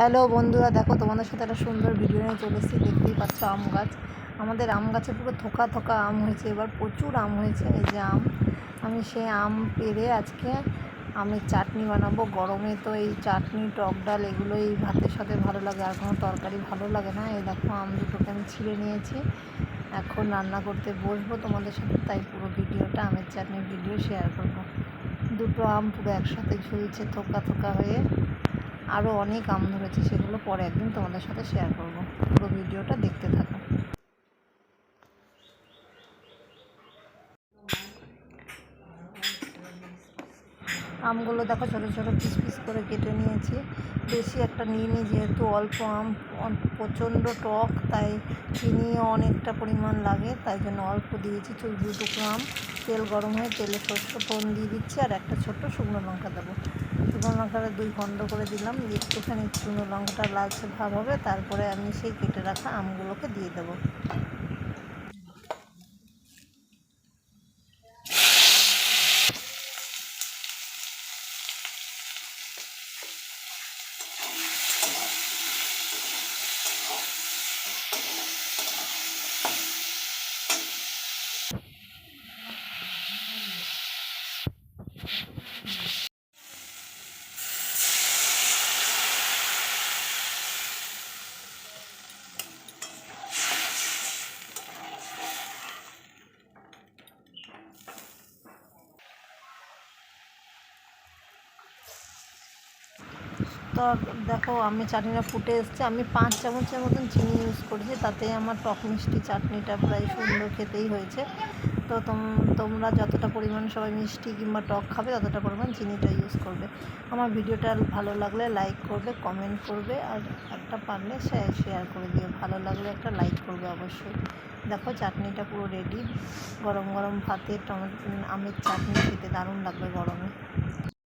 Hello বন্ধুরা, দেখো তোমাদের সাথে একটা সুন্দর ভিডিও নিয়ে চলে দেখতেই পাচ্ছ আম গাছ। আমাদের আম গাছে পুরো থোকা থোকা আম হয়েছে, এবার প্রচুর আম হয়েছে। এই যে আম, আমি সেই আম পেরে আজকে আমের চাটনি বানাবো। গরমে তো এই চাটনি, টক ডাল এগুলো এই ভাতের সাথে ভালো লাগে, আর কোনো তরকারি ভালো লাগে না। এই দেখো, আম দুটোকে আমি ছিঁড়ে নিয়েছি। এখন রান্না করতে বসবো তোমাদের সাথে, তাই পুরো ভিডিওটা, আমের চাটনির ভিডিও শেয়ার করব। দুটো আম পুরো একসাথে ঝুলছে থোকা থোকা হয়ে। আরও অনেক আম ধরেছে, সেগুলো পরে একদিন তোমাদের সাথে শেয়ার করব। পুরো ভিডিওটা দেখতে থাকো। আমগুলো দেখো ছোটো ছোটো পিস পিস করে কেটে নিয়েছি। বেশি একটা নিইনি, যেহেতু অল্প আম প্রচণ্ড টক, তাই চিনি অনেকটা পরিমাণ লাগে, তাই জন্য অল্প দিয়েছি চুল দু টুকরো আম। তেল গরম হয়ে তেলে সর্ষ ফোড়ন দিয়ে দিচ্ছি, আর একটা ছোট্ট শুকনো লঙ্কা দেবো। শুকনো লঙ্কাটা দুই খণ্ড করে দিলাম। একটুখানি শুকনো লঙ্কাটা লালচে ভাব হবে। তারপরে আমি সেই কেটে রাখা আমগুলোকে দিয়ে দেবো। তো দেখো, আমি চাটনিটা ফুটে এসছে। আমি পাঁচ চামচের মতন চিনি ইউজ করেছি, তাতে আমার টক মিষ্টি চাটনিটা প্রায় সুন্দর খেতেই হয়েছে। তো তোমরা যতটা পরিমাণ সবাই মিষ্টি কিংবা টক খাবে, ততটা পরিমাণ চিনিটা ইউজ করবে। আমার ভিডিওটা ভালো লাগলে লাইক করবে কমেন্ট করবে, আর একটা পারলে শেয়ার করে দিও। ভালো লাগলে একটা লাইক করবে অবশ্যই। দেখো, চাটনিটা পুরো রেডি গরম গরম ভাতে টমেটো আমের চাটনি খেতে দারুণ লাগবে গরমে।